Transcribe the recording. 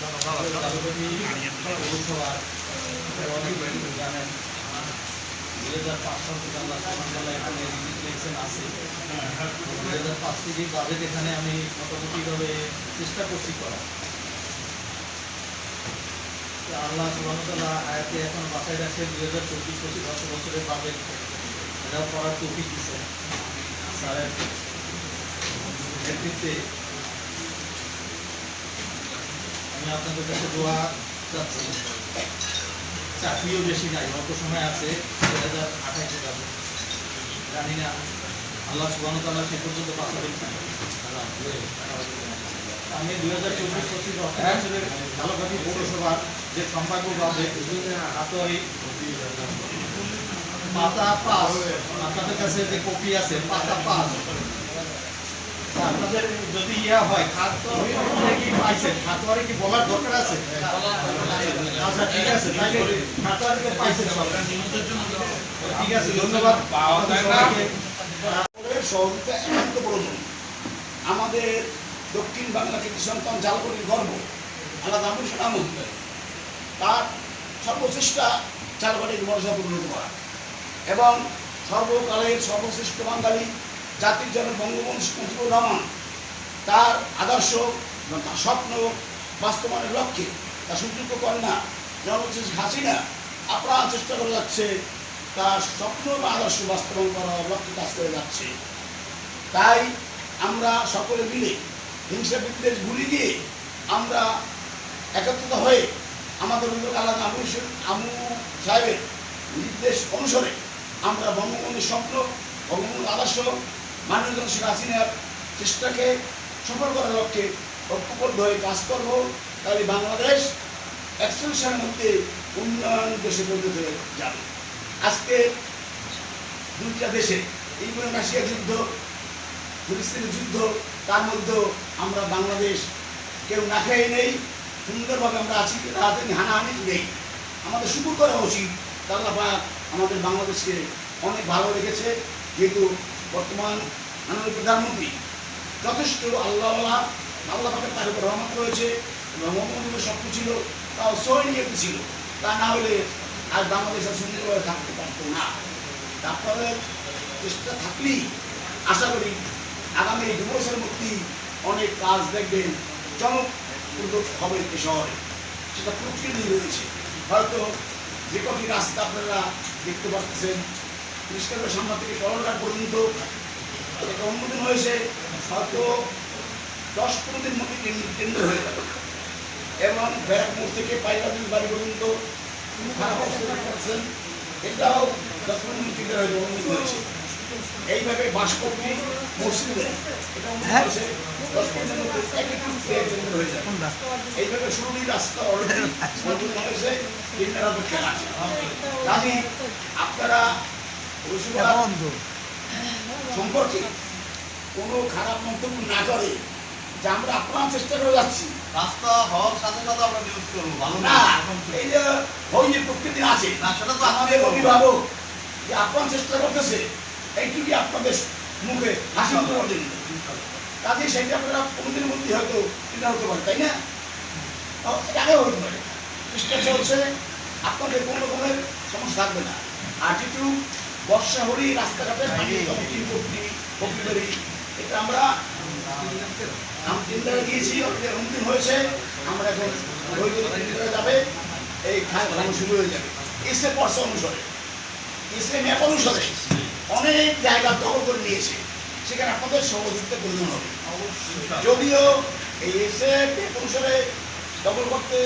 দুই হাজার চেষ্টা করছি করা আল্লাহ সুবাহতাল্লাহ আয়াতে এখন বাসায় রাখছে দুই হাজার চব্বিশ দশ বছরের বাজেট এটাও করার তৌফিক দিচ্ছে আমি আপনাদের কাছে দোয়া চাচ্ছি চাকরিও বেশি নাই অল্প সময় আছে দুই হাজার আঠাশে যাবে। জানি না আল্লাহ সুবাহ তাল্লাহ সে পর্যন্ত বাঁচাবেন কিনা। আমি দুই হাজার চব্বিশ পঁচিশ অর্থ বছরের ঝালকাঠি পৌরসভার যে সম্ভাব্য বাজে হাতই পাতা পাস আপনাদের কাছে যে কপি আছে পাতা পাস। আপনাদের যদি ইয়া হয় কি পাইছেন? কি বলার দরকার আছে? আচ্ছা ঠিক আছে খাতোয়ারে তো পাইছেন। ঠিক আছে, ধন্যবাদ। আমাদের দক্ষিণ বাংলা কৃতি সন্তান জালকরির গর্ব, আল্লাহ দামুল সালামুল তার সর্বশ্রেষ্ঠা জালকরির মর্যাদা পরিণত করা এবং সর্বকালের সর্বশ্রেষ্ঠ বাঙালি জাতির জনক বঙ্গবন্ধু মুজিবুর রহমান, তার আদর্শ তার স্বপ্ন বাস্তবায়নের লক্ষ্যে তার সুযোগ্য কন্যা জনশেষ হাসিনা আপ্রাণ চেষ্টা করে যাচ্ছে, তার স্বপ্ন বা আদর্শ বাস্তবায়ন করার লক্ষ্যে কাজ করে যাচ্ছে। তাই আমরা সকলে মিলে হিংসা বিদ্বেষ ভুলে গিয়ে আমরা একত্রিত হয়ে আমাদের অভিযোগ আলাদা আমু আমু সাহেবের নির্দেশ অনুসারে আমরা বঙ্গবন্ধুর স্বপ্ন, বঙ্গবন্ধুর আদর্শ মাননীয় শেখ হাসিনার চেষ্টাকে সফল করার লক্ষ্যে ঐক্যবদ্ধ হয়ে কাজ করব। তাহলে বাংলাদেশ এক্সটেনশনের মধ্যে উন্নয়ন দেশে হয়ে যাবে। আজকে দুইটা দেশে ইউক্রেন রাশিয়া যুদ্ধ, ফিলিস্তিনের যুদ্ধ, তার মধ্যেও আমরা বাংলাদেশ কেউ না খেয়ে নেই, সুন্দরভাবে আমরা আছি রাতে হানাহানি নেই। আমাদের শুরু করা উচিত। আল্লাহ পাক আমাদের বাংলাদেশকে অনেক ভালো রেখেছে। যেহেতু বর্তমান মাননীয় প্রধানমন্ত্রী যথেষ্ট আল্লাহ আল্লাহ পাকের তার উপর রহমত রয়েছে মোহাম্মদের স্বপ্ন ছিল, তাও সৈনিয়ত ছিল। তা না হলে আজ বাংলাদেশ আর সুন্দরভাবে থাকতে পারতো না। আপনাদের চেষ্টা থাকলেই আশা করি আগামী দু বছরের মধ্যেই অনেক কাজ দেখবেন, চমকপ্রদ হবে এ শহরে। সেটা প্রকৃতি রয়েছে। হয়তো যে কটি রাস্তা আপনারা দেখতে পাচ্ছেন পরিষ্কার সামনে থেকে কলকাতা পর্যন্ত এটা অনুমোদন হয়েছে। হয়তো দশ পনেরো দিন মধ্যে কেন্দ্র হয়ে যাবে এবং ব্যারাকপুর থেকে পাইলাদিন বাড়ি পর্যন্ত খারাপ অবস্থা এটাও দশ পনেরো দিন কেন্দ্র হয়ে অনুমোদন হয়েছে। এইভাবে বাসকপি মসজিদে এটা অনুমোদন হয়েছে। দশ পনেরো দিনের মধ্যে এক একটু কেন্দ্র হয়ে যাবে এইভাবে শুরুই রাস্তা অলরেডি অনুমোদন হয়েছে। অপেক্ষা আছে। কাজী আপনারা সম্পর্কে কোনো খারাপ মন্তব্য না করে যে আমরা আপনার চেষ্টা করে যাচ্ছি। রাস্তা হওয়ার সাথে সাথে আমরা নিউজ করব ভালো না এই যে প্রকৃতি আছে। না, সেটা তো আমাদের অভিভাবক যে আপনার চেষ্টা করতেছে এইটুকুই আপনাদের মুখে হাসি মুখে ওঠেন কাজে সেটা আপনারা কোনোদিনের মধ্যে হয়তো চিন্তা হতে পারে তাই না? হতে পারে। চেষ্টা চলছে আপনাদের কোনো রকমের সমস্যা থাকবে না। আর যেটু বর্ষা হলেই রাস্তাঘাটে কর্তৃ কর্তৃপরি এটা আমরা আমি টেন্ডারে দিয়েছি ওদের অন্তিম হয়েছে আমরা এখন যাবে এই ভাঙন শুরু হয়ে যাবে। এসে পর্ষা অনুসারে এসে ম্যাপ অনুসারে অনেক জায়গা দখল করে নিয়েছে সেখানে আপনাদের সহযোগিতা প্রয়োজন হবে। যদিও এই এসে ম্যাপ অনুসারে দখল করতে